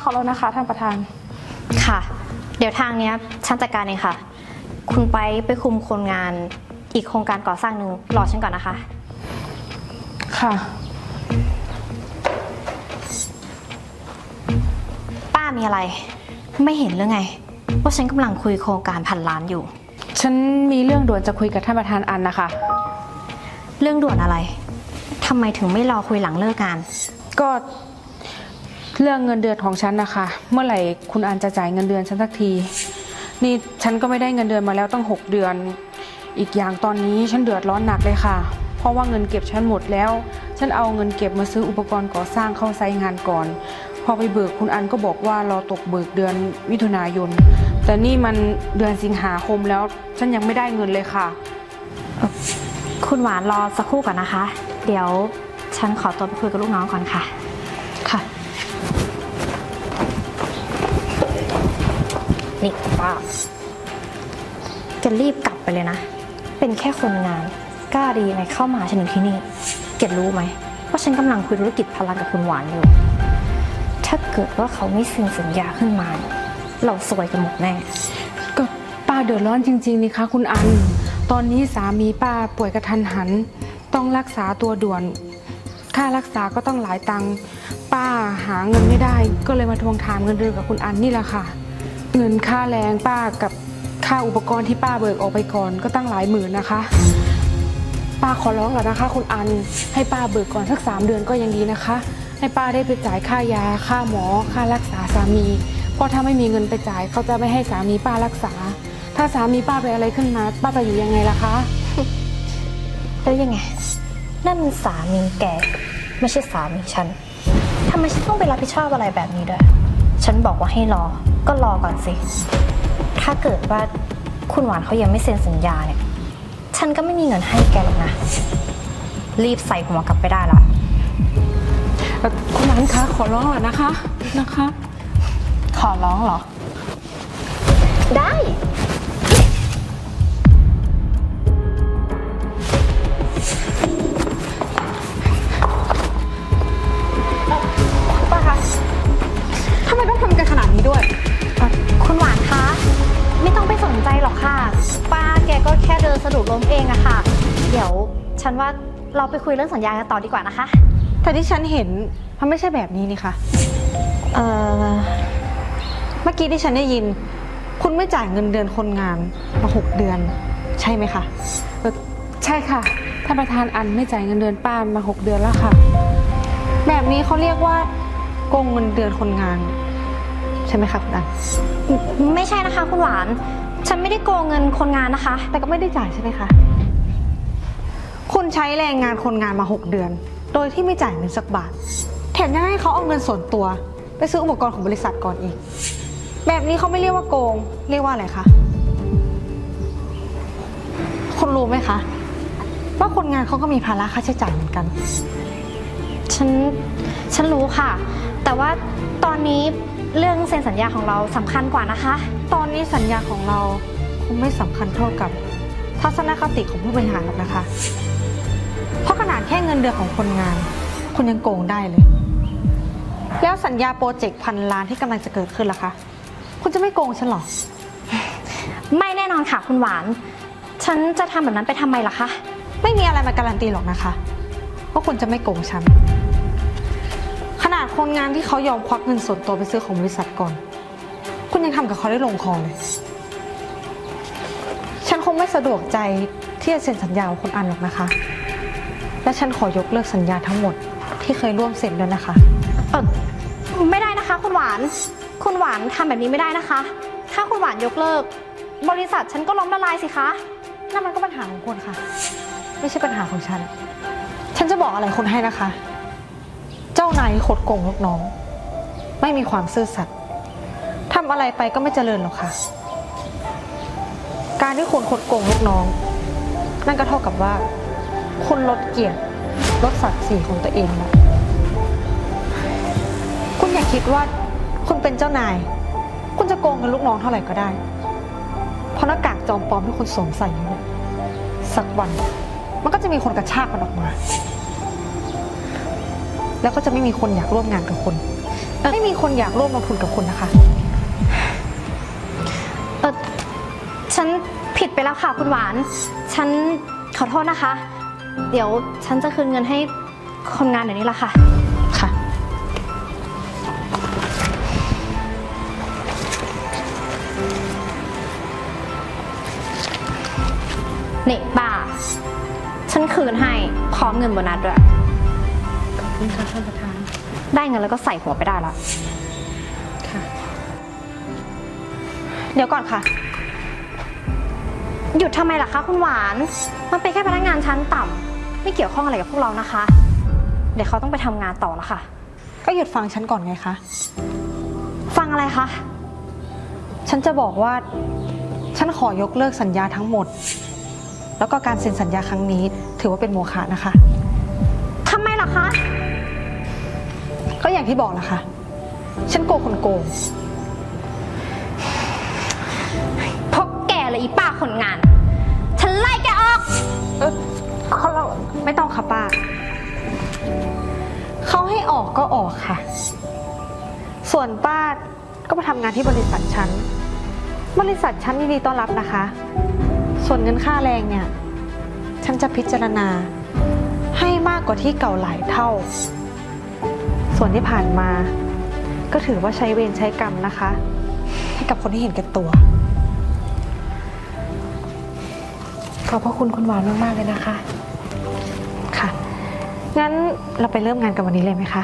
เขาแล้วนะคะ ท่านประธาน ค่ะ เดี๋ยวทางเนี้ยฉันจัดการเองค่ะ คุณไปไปคุมคนงานอีกโครงการก่อสร้างหนึ่งรอฉันก่อนนะคะ ค่ะ ป้ามีอะไร ไม่เห็นหรือไง ว่าฉันกำลังคุยโครงการพันล้านอยู่ ฉันมีเรื่องด่วนจะคุยกับท่านประธานอันนะคะ เรื่องด่วนอะไรทำไมถึงไม่รอคุยหลังเลิกงาน ก็ เรื่องเงินเดือนของฉันนะคะ เมื่อไหร่คุณอันจะจ่ายเงินเดือนฉันสักที นี่ฉันก็ไม่ได้เงินเดือนมาแล้วตั้ง6เดือน อีกอย่างตอนนี้ฉันเดือดร้อนหนักเลยค่ะ เพราะว่าเงินเก็บฉันหมดแล้ว ฉันเอาเงินเก็บมาซื้ออุปกรณ์ก่อสร้างเข้าไซต์งานก่อน พอไปเบิกคุณอันก็บอกว่ารอตกเบิกเดือนมิถุนายน แต่นี่มันเดือนสิงหาคมแล้ว ฉันยังไม่ได้เงินเลยค่ะ คุณหวานรอสักครู่ก่อนนะคะ เดี๋ยวฉันขอตัวไปคุยกับลูกน้องก่อนค่ะ ค่ะ นี่ป้าจะรีบกลับไปเลยนะ เป็นแค่คนงานกล้าดีไหมเข้ามาฉันถึงที่นี่ เกดรู้ไหมว่าฉันกำลังคุยธุรกิจพลังกับคุณหวานอยู่ ถ้าเกิดว่าเขาไม่เซ็นสัญญาขึ้นมา เราสวยกันหมดแน่ ก็ป้าเดือดร้อนจริงๆนี่คะคุณอัน ตอนนี้สามีป้าป่วยกระทันหัน ต้องรักษาตัวด่วน ค่ารักษาก็ต้องหลายตังค์ป้าหาเงินไม่ได้ ก็เลยมาทวงถามเงินเดือนกับคุณอันนี่แหละค่ะ เงินค่าแรงป้ากับค่าอุปกรณ์ที่ป้าเบิกออกไปก่อนก็ตั้งหลายหมื่นนะคะ ป้าขอร้องแล้วนะคะ คุณอันให้ป้าเบิกก่อนสักสามเดือนก็ยังดีนะคะ ให้ป้าได้ไปจ่ายค่ายา ค่าหมอ ค่ารักษาสามี เพราะถ้าไม่มีเงินไปจ่ายเขาจะไม่ให้สามีป้ารักษา ถ้าสามีป้าเป็นอะไรขึ้นมา ป้าจะอยู่ยังไงล่ะคะแล้วยังไง นั่นมันสามีแก ไม่ใช่สามีฉันทำไมฉันต้องไปรับผิดชอบอะไรแบบนี้ด้วย ฉันบอกว่าให้รอ ก็รอก่อนสิ ถ้าเกิดว่าคุณหวานเขายังไม่เซ็นสัญญาเนี่ย ฉันก็ไม่มีเงินให้แกหรอกนะ รีบใส่หัวกลับไปได้ละ เอ่อคุณอันคะขอร้องแล้วนะคะนะคะ ขอร้องเหรอ ได้ะดุดล้มเองอะค่ะ เดี๋ยวฉันว่าเราไปคุยเรื่องสัญญากันต่อดีกว่านะคะ แต่ที่ฉันเห็นมันไม่ใช่แบบนี้นี่คะเอ่อเมื่อกี้ที่ฉันได้ยิน คุณไม่จ่ายเงินเดือนคนงานมาหกเดือน ใช่ไหมคะเอ่อใช่ค่ะท่านประธานอันไม่จ่ายเงินเดือนป้ามาหกเดือนแล้วค่ะ แบบนี้เขาเรียกว่าโกงเงินเดือนคนงาน ใช่ไหมคะคุณอัน ไม่ใช่นะคะคุณหวาน ฉันไม่ได้โกงเงินคนงานนะคะ แต่ก็ไม่ได้จ่ายใช่ไหมคะ คุณใช้แรงงานคนงานมาหกเดือน โดยที่ไม่จ่ายเงินสักบาท แถมยังให้เขาเอาเงินส่วนตัว ไปซื้ออุปกรณ์ของบริษัทก่อนอีก แบบนี้เขาไม่เรียกว่าโกง เรียกว่าอะไรคะคุณรู้ไหมคะ ว่าคนงานเขาก็มีภาระค่าใช้จ่ายเหมือนกัน ฉัน ฉันรู้ค่ะ แต่ว่าตอนนี้ เรื่องเซ็นสัญญาของเราสำคัญกว่านะคะ ตอนนี้สัญญาของเราคงไม่สำคัญเท่ากับทัศนคติของผู้บริหารหรอกนะคะ เพราะขนาดแค่เงินเดือนของคนงาน คุณยังโกงได้เลย แล้วสัญญาโปรเจกต์พันล้านที่กำลังจะเกิดขึ้นล่ะคะ คุณจะไม่โกงฉันหรอ ไม่แน่นอนค่ะคุณหวาน ฉันจะทำแบบนั้นไปทำไมล่ะคะ ไม่มีอะไรมาการันตีหรอกนะคะว่าคุณจะไม่โกงฉันขนาด คนงานที่เขายอมควักเงินส่วนตัวไปซื้อของบริษัทก่อน คุณยังทำกับเขาได้ลงคอเลย ฉันคงไม่สะดวกใจที่จะเซ็นสัญญากับคุณอันหรอกนะคะ และฉันขอยกเลิกสัญญาทั้งหมดที่เคยร่วมเซ็นด้วยนะคะ เออไม่ได้นะคะ คุณหวาน คุณหวานทำแบบนี้ไม่ได้นะคะ ถ้าคุณหวานยกเลิก บริษัทฉันก็ล้มละลายสิคะนั่นมันก็ปัญหาของคุณค่ะ ไม่ใช่ปัญหาของฉัน ฉันจะบอกอะไรคุณให้นะคะเจ้านายที่คดโกงลูกน้อง ไม่มีความซื่อสัตย์ทำอะไรไปก็ไม่เจริญหรอกค่ะ การที่คุณคดโกงลูกน้อง นั่นก็เท่ากับว่า คุณลดเกียรติลดศักดิ์ศรีของตัวเองนะคุณอย่าคิดว่าคุณเป็นเจ้านาย คุณจะโกงเงินลูกน้องเท่าไหร่ก็ได้ เพราะหน้ากากจอมปลอมที่คุณสวมใส่อยู่เนี่ยสักวัน มันก็จะมีคนกระชากมันออกมา แล้วก็จะไม่มีคนอยากร่วมงานกับคุณไม่มีคนอยากร่วมลงทุนกับคุณนะคะ เออฉันผิดไปแล้วค่ะคุณหวาน ฉันขอโทษนะคะ เดี๋ยวฉันจะคืนเงินให้คนงานเดี๋ยวนี้ละค่ะ ค่ะ นี่ป้า ฉันคืนให้พร้อมเงินโบนัสด้วยขอบ คุณค่ะท่านประธาน ได้เงินแล้วก็ใส่หัวไปได้แล้วค่ะ เดี๋ยวก่อนค่ะ หยุดทำไมล่ะคะคุณหวาน มันเป็นแค่พนักงานชั้นต่ำไม่เกี่ยวข้องอะไรกับพวกเรานะคะ เดี๋ยวเขาต้องไปทำงานต่อแล้วค่ะ ก็หยุดฟังฉันก่อนไงคะ ฟังอะไรคะ ฉันจะบอกว่า ฉันขอยกเลิกสัญญาทั้งหมด แล้วก็การเซ็นสัญญาครั้งนี้ ถือว่าเป็นโมฆะนะคะทำไมล่ะคะก็ อย่างที่บอกแหละค่ะ ฉันโกงคนโกง พวกแกเลยอีป้าคนงาน ฉันไล่แกออก เออเขาเราไม่ต้องค่ะป้า เขาให้ออกก็ออกค่ะ ส่วนป้าก็มาทำงานที่บริษัทฉัน บริษัทฉันยินดีต้อนรับนะคะ ส่วนเงินค่าแรงเนี่ย ฉันจะพิจารณาให้มากกว่าที่เก่าหลายเท่า ส่วนที่ผ่านมา ก็ถือว่าใช้เวรใช้กรรมนะคะ ให้กับคนที่เห็นแก่ตัว ขอบพระคุณคุณหวานมาก ๆ เลยนะคะ ค่ะ งั้นเราไปเริ่มงานกันวันนี้เลยไหมคะ